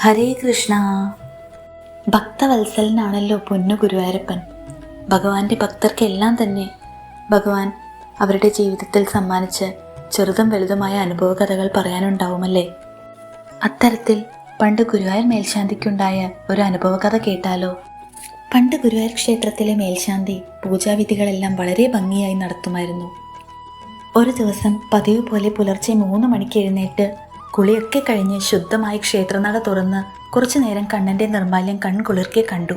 ഹരേ കൃഷ്ണ. ഭക്തവത്സലനാണല്ലോ പൊന്നു ഗുരുവായൂരപ്പൻ. ഭഗവാന്റെ ഭക്തർക്കെല്ലാം തന്നെ ഭഗവാൻ അവരുടെ ജീവിതത്തിൽ സമ്മാനിച്ച് ചെറുതും വലുതുമായ അനുഭവ കഥകൾ പറയാനുണ്ടാവുമല്ലേ? അത്തരത്തിൽ പണ്ട് ഗുരുവായൂർ മേൽശാന്തിക്കുണ്ടായ ഒരു അനുഭവ കഥ കേട്ടാലോ? പണ്ട് ഗുരുവായൂർ ക്ഷേത്രത്തിലെ മേൽശാന്തി പൂജാവിധികളെല്ലാം വളരെ ഭംഗിയായി നടത്തുമായിരുന്നു. ഒരു ദിവസം പതിവ് പോലെ പുലർച്ചെ മൂന്ന് മണിക്ക് എഴുന്നേറ്റ് കുളിയൊക്കെ കഴിഞ്ഞ് ശുദ്ധമായി ക്ഷേത്രനട തുറന്ന് കുറച്ചു നേരം കണ്ണന്റെ നിർമാല്യം കൺകുളിർക്കെ കണ്ടു.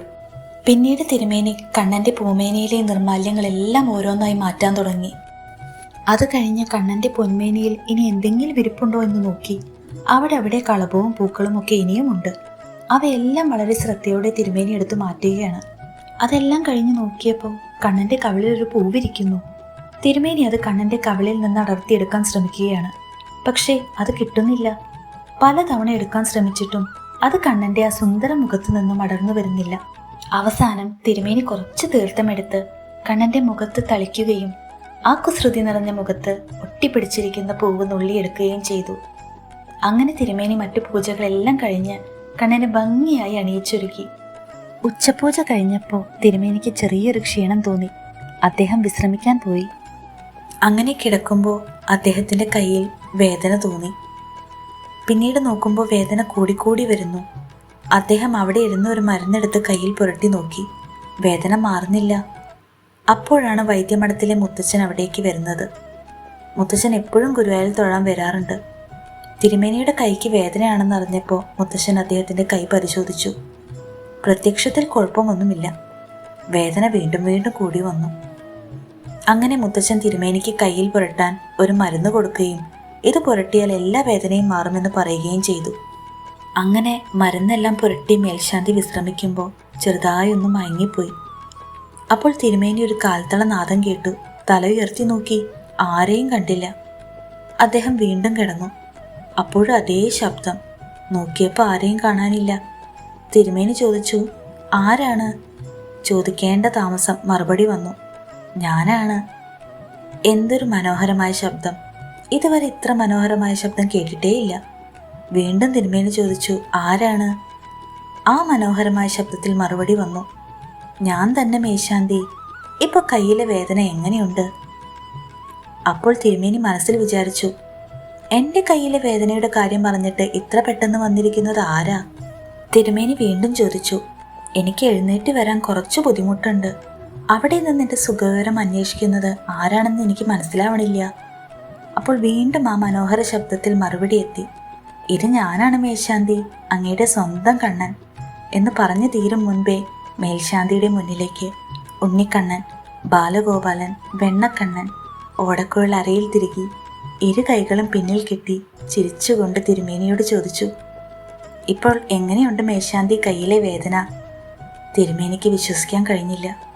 പിന്നീട് തിരുമേനി കണ്ണന്റെ പൂമേനിയിലെ നിർമാല്യങ്ങളെല്ലാം ഓരോന്നായി മാറ്റാൻ തുടങ്ങി. അത് കഴിഞ്ഞ് കണ്ണന്റെ പൊന്മേനിയിൽ ഇനി എന്തെങ്കിലും വിരിപ്പുണ്ടോ എന്ന് നോക്കി. അവിടെ അവിടെ കളഭവും പൂക്കളും ഒക്കെ ഇനിയുമുണ്ട് അവയെല്ലാം വളരെ ശ്രദ്ധയോടെ തിരുമേനി എടുത്ത് മാറ്റുകയാണ്. അതെല്ലാം കഴിഞ്ഞ് നോക്കിയപ്പോൾ കണ്ണന്റെ കവിളിൽ ഒരു പൂവിരിക്കുന്നു. തിരുമേനി അത് കണ്ണന്റെ കവിളിൽ നിന്ന് അടർത്തിയെടുക്കാൻ ശ്രമിക്കുകയാണ്. പക്ഷേ അത് കിട്ടുന്നില്ല. പലതവണ എടുക്കാൻ ശ്രമിച്ചിട്ടും അത് കണ്ണന്റെ ആ സുന്ദര മുഖത്തു നിന്നും അടർന്നു വരുന്നില്ല. അവസാനം തിരുമേനി കുറച്ച് തീർത്ഥമെടുത്ത് കണ്ണന്റെ മുഖത്ത് തളിക്കുകയും ആ കുസൃതി നിറഞ്ഞ മുഖത്ത് ഒട്ടിപ്പിടിച്ചിരിക്കുന്ന പൂവ് നുള്ളിയെടുക്കുകയും ചെയ്തു. അങ്ങനെ തിരുമേനി മറ്റു പൂജകളെല്ലാം കഴിഞ്ഞ് കണ്ണനെ ഭംഗിയായി അണിയിച്ചൊരുക്കി. ഉച്ചപൂജ കഴിഞ്ഞപ്പോൾ തിരുമേനിക്ക് ചെറിയൊരു ക്ഷീണം തോന്നി. അദ്ദേഹം വിശ്രമിക്കാൻ പോയി. അങ്ങനെ കിടക്കുമ്പോൾ അദ്ദേഹത്തിന്റെ കയ്യിൽ വേദന തോന്നി. പിന്നീട് നോക്കുമ്പോൾ വേദന കൂടിക്കൂടി വരുന്നു. അദ്ദേഹം അവിടെ ഇരുന്ന് ഒരു മരുന്നെടുത്ത് കയ്യിൽ പുരട്ടി നോക്കി. വേദന മാറുന്നില്ല. അപ്പോഴാണ് വൈദ്യമഠത്തിലെ മുത്തച്ഛൻ അവിടേക്ക് വരുന്നത്. മുത്തച്ഛൻ എപ്പോഴും ഗുരുവായൂരിൽ തൊഴാൻ വരാറുണ്ട്. തിരുമേനിയുടെ കൈക്ക് വേദനയാണെന്ന് അറിഞ്ഞപ്പോൾ മുത്തച്ഛൻ അദ്ദേഹത്തിന്റെ കൈ പരിശോധിച്ചു. പ്രത്യക്ഷത്തിൽ കുഴപ്പമൊന്നുമില്ല. വേദന വീണ്ടും വീണ്ടും കൂടി വന്നു. അങ്ങനെ മുത്തച്ഛൻ തിരുമേനിക്ക് കയ്യിൽ പുരട്ടാൻ ഒരു മരുന്ന് കൊടുക്കുകയും ഇത് പുരട്ടിയാൽ എല്ലാ വേദനയും മാറുമെന്ന് പറയുകയും ചെയ്തു. അങ്ങനെ മരുന്നെല്ലാം പുരട്ടി മേൽശാന്തി വിശ്രമിക്കുമ്പോൾ ചെറുതായി ഒന്ന് മയങ്ങിപ്പോയി. അപ്പോൾ തിരുമേനി ഒരു കാൽത്തള നാദം കേട്ടു തല ഉയർത്തി നോക്കി ആരെയും കണ്ടില്ല. അദ്ദേഹം വീണ്ടും കിടന്നു. അപ്പോഴും അതേ ശബ്ദം. നോക്കിയപ്പോൾ ആരെയും കാണാനില്ല. തിരുമേനി ചോദിച്ചു ആരാണ്? ചോദിക്കേണ്ട താമസം മറുപടി വന്നു. ഞാനാണ്. എന്തൊരു മനോഹരമായ ശബ്ദം. ഇതുവരെ ഇത്ര മനോഹരമായ ശബ്ദം കേട്ടിട്ടേയില്ല. വീണ്ടും തിരുമേനി ചോദിച്ചു ആരാണ്? ആ മനോഹരമായ ശബ്ദത്തിൽ മറുപടി വന്നു ഞാൻ തന്നെ മേശാന്തി. ഇപ്പൊ കയ്യിലെ വേദന എങ്ങനെയുണ്ട്? അപ്പോൾ തിരുമേനി മനസ്സിൽ വിചാരിച്ചു എന്റെ കയ്യിലെ വേദനയുടെ കാര്യം പറഞ്ഞിട്ട് ഇത്ര പെട്ടെന്ന് വന്നിരിക്കുന്നത് ആരാ? തിരുമേനി വീണ്ടും ചോദിച്ചു എനിക്ക് എഴുന്നേറ്റ് വരാൻ കുറച്ച് ബുദ്ധിമുട്ടുണ്ട്. അവിടെ നിന്ന് എന്റെ സുഖകരം അന്വേഷിക്കുന്നത് ആരാണെന്ന് എനിക്ക് മനസ്സിലാവണില്ല. അപ്പോൾ വീണ്ടും ആ മനോഹര ശബ്ദത്തിൽ മറുപടി എത്തി. ഇത് ഞാനാണ് മേൽശാന്തി അങ്ങയുടെ സ്വന്തം കണ്ണൻ എന്ന് പറഞ്ഞു തീരും മുൻപേ മേൽശാന്തിയുടെ മുന്നിലേക്ക്. ഉണ്ണിക്കണ്ണൻ ബാലഗോപാലൻ വെണ്ണക്കണ്ണൻ ഓടക്കുഴൽ അരയിൽ തിരികി ഇരു കൈകളും പിന്നിൽ കെട്ടി ചിരിച്ചുകൊണ്ട് തിരുമേനിയോട് ചോദിച്ചു ഇപ്പോൾ എങ്ങനെയുണ്ട് മേശാന്തി കയ്യിലെ വേദന? തിരുമേനിക്ക് വിശ്വസിക്കാൻ കഴിഞ്ഞില്ല.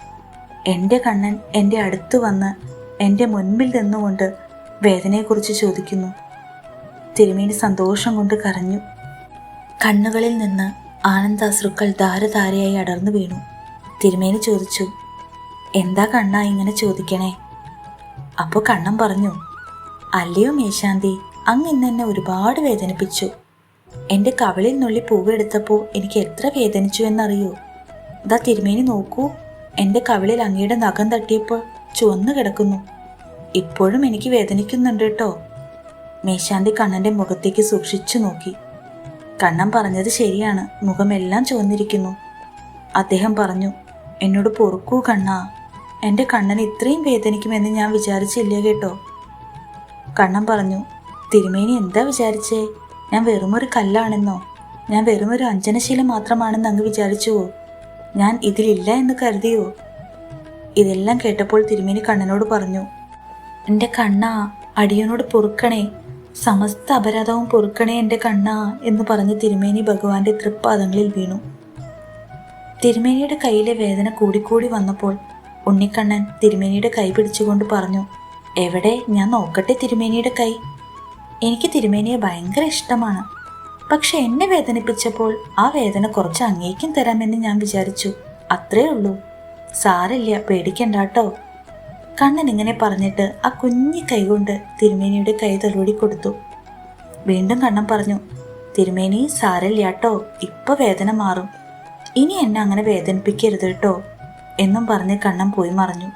എന്റെ കണ്ണൻ എന്റെ അടുത്ത് വന്ന് എന്റെ മുൻപിൽ നിന്നുകൊണ്ട് വേദനയെക്കുറിച്ച് ചോദിക്കുന്നു. തിരുമേനി സന്തോഷം കൊണ്ട് കരഞ്ഞു. കണ്ണുകളിൽ നിന്ന് ആനന്ദാശ്രുക്കൾ ധാരധാരയായി അടർന്നു വീണു. തിരുമേനി ചോദിച്ചു എന്താ കണ്ണ ഇങ്ങനെ ചോദിക്കണേ? അപ്പോൾ കണ്ണൻ പറഞ്ഞു അല്ലയോ മേശാന്തി അങ്ങ് ഇന്ന് എന്നെ ഒരുപാട് വേദനിപ്പിച്ചു. എന്റെ കവളിൽ നുള്ളി പൂവെടുത്തപ്പോൾ എനിക്ക് എത്ര വേദനിച്ചു എന്നറിയോ? ദാ തിരുമേനി നോക്കൂ. എന്റെ കവിളിൽ അങ്ങയുടെ നഖം തട്ടിയപ്പോൾ ചുവന്നു കിടക്കുന്നു. ഇപ്പോഴും എനിക്ക് വേദനിക്കുന്നുണ്ട് കേട്ടോ. മേശാന്തി കണ്ണന്റെ മുഖത്തേക്ക് സൂക്ഷിച്ചു നോക്കി. കണ്ണൻ പറഞ്ഞത് ശരിയാണ്. മുഖമെല്ലാം ചുവന്നിരിക്കുന്നു. അദ്ദേഹം പറഞ്ഞു എന്നോട് പൊറുക്കൂ കണ്ണാ. എന്റെ കണ്ണൻ ഇത്രയും വേദനിക്കുമെന്ന് ഞാൻ വിചാരിച്ചില്ല കേട്ടോ. കണ്ണൻ പറഞ്ഞു തിരുമേനി എന്താ വിചാരിച്ചേ? ഞാൻ വെറുമൊരു കല്ലാണെന്നോ? ഞാൻ വെറുമൊരു അഞ്ജനശീലം മാത്രമാണെന്ന് അങ്ങ് വിചാരിച്ചുവോ? ഞാൻ ഇതിലില്ല എന്ന് കരുതിയോ? ഇതെല്ലാം കേട്ടപ്പോൾ തിരുമേനി കണ്ണനോട് പറഞ്ഞു എന്റെ കണ്ണാ അടിയനോട് പൊറുക്കണേ സമസ്ത അപരാധവും പൊറുക്കണേ എന്റെ കണ്ണാ എന്ന് പറഞ്ഞ് തിരുമേനി ഭഗവാന്റെ തൃപ്പാദങ്ങളിൽ വീണു. തിരുമേനിയുടെ കയ്യിലെ വേദന കൂടിക്കൂടി വന്നപ്പോൾ ഉണ്ണിക്കണ്ണൻ തിരുമേനിയുടെ കൈ പിടിച്ചുകൊണ്ട് പറഞ്ഞു എവിടെ? ഞാൻ നോക്കട്ടെ തിരുമേനിയുടെ കൈ. എനിക്ക് തിരുമേനിയെ ഭയങ്കര ഇഷ്ടമാണ്. പക്ഷെ എന്നെ വേദനിപ്പിച്ചപ്പോൾ ആ വേദന കുറച്ച് അങ്ങേക്കും തരാമെന്ന് ഞാൻ വിചാരിച്ചു. അത്രേ ഉള്ളൂ. സാരല്ല പേടിക്കണ്ട കേട്ടോ കണ്ണൻ ഇങ്ങനെ പറഞ്ഞിട്ട് ആ കുഞ്ഞി കൈകൊണ്ട് തിരുമേനിയുടെ കൈ തലോടി കൊടുത്തു. വീണ്ടും കണ്ണൻ പറഞ്ഞു തിരുമേനി സാരല്ല കേട്ടോ ഇപ്പൊ വേദന മാറും. ഇനി എന്നെ അങ്ങനെ വേദനിപ്പിക്കരുത് കേട്ടോ എന്നും പറഞ്ഞ് കണ്ണൻ പോയി മറഞ്ഞു.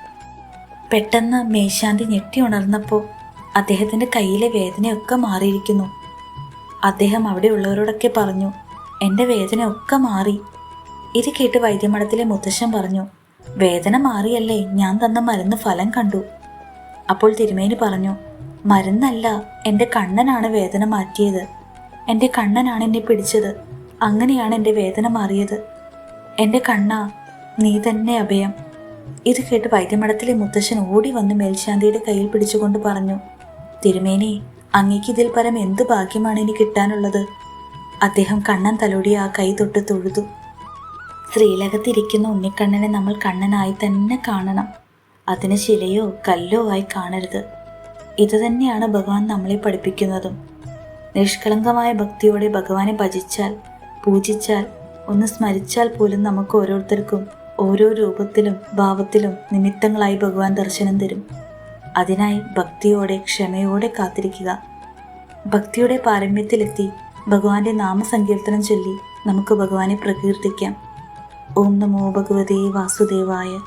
പെട്ടെന്ന് മേശാന്തി ഞെട്ടി ഉണർന്നപ്പോൾ അദ്ദേഹത്തിന്റെ കയ്യിലെ വേദനയൊക്കെ മാറിയിരിക്കുന്നു. അദ്ദേഹം അവിടെയുള്ളവരോടൊക്കെ പറഞ്ഞു എന്റെ ഒക്കെ മാറി. ഇത് കേട്ട് വൈദ്യമഠത്തിലെ മുത്തശ്ശൻ പറഞ്ഞു വേദന മാറിയല്ലേ ഞാൻ തന്ന മരുന്ന് ഫലം കണ്ടു. അപ്പോൾ തിരുമേനി പറഞ്ഞു മരുന്നല്ല എന്റെ കണ്ണനാണ് വേദന മാറ്റിയത്. എന്റെ കണ്ണനാണ് എന്നെ പിടിച്ചത്. അങ്ങനെയാണ് എന്റെ വേദന മാറിയത്. എന്റെ കണ്ണ നീ തന്നെ അഭയം. ഇത് കേട്ട് വൈദ്യമഠത്തിലെ മുത്തശ്ശൻ ഓടി വന്ന് മേൽശാന്തിയുടെ കയ്യിൽ പിടിച്ചുകൊണ്ട് പറഞ്ഞു തിരുമേനി അങ്ങേക്ക് ഇതിൽ പരം എന്ത് ഭാഗ്യമാണ് ഇനി കിട്ടാനുള്ളത്? അദ്ദേഹം കണ്ണൻ തലോടി ആ കൈ തൊട്ട് തൊഴുതു. ശ്രീലകത്തിരിക്കുന്ന ഉണ്ണിക്കണ്ണനെ നമ്മൾ കണ്ണനായി തന്നെ കാണണം. അതിന് ശിലയോ കല്ലോ ആയി കാണരുത്. ഇതുതന്നെയാണ് ഭഗവാൻ നമ്മളെ പഠിപ്പിക്കുന്നതും. നിഷ്കളങ്കമായ ഭക്തിയോടെ ഭഗവാനെ ഭജിച്ചാൽ പൂജിച്ചാൽ ഒന്ന് സ്മരിച്ചാൽ പോലും നമുക്ക് ഓരോരുത്തർക്കും ഓരോ രൂപത്തിലും ഭാവത്തിലും നിമിത്തങ്ങളായി ഭഗവാൻ ദർശനം തരും. അതിനായി ഭക്തിയോടെ ക്ഷമയോടെ കാത്തിരിക്കുക. ഭക്തിയുടെ പാരമ്യത്തിലെത്തി ഭഗവാന്റെ നാമസങ്കീർത്തനം ചൊല്ലി നമുക്ക് ഭഗവാനെ പ്രകീർത്തിക്കാം. ഓം നമോ ഭഗവതേ വാസുദേവായ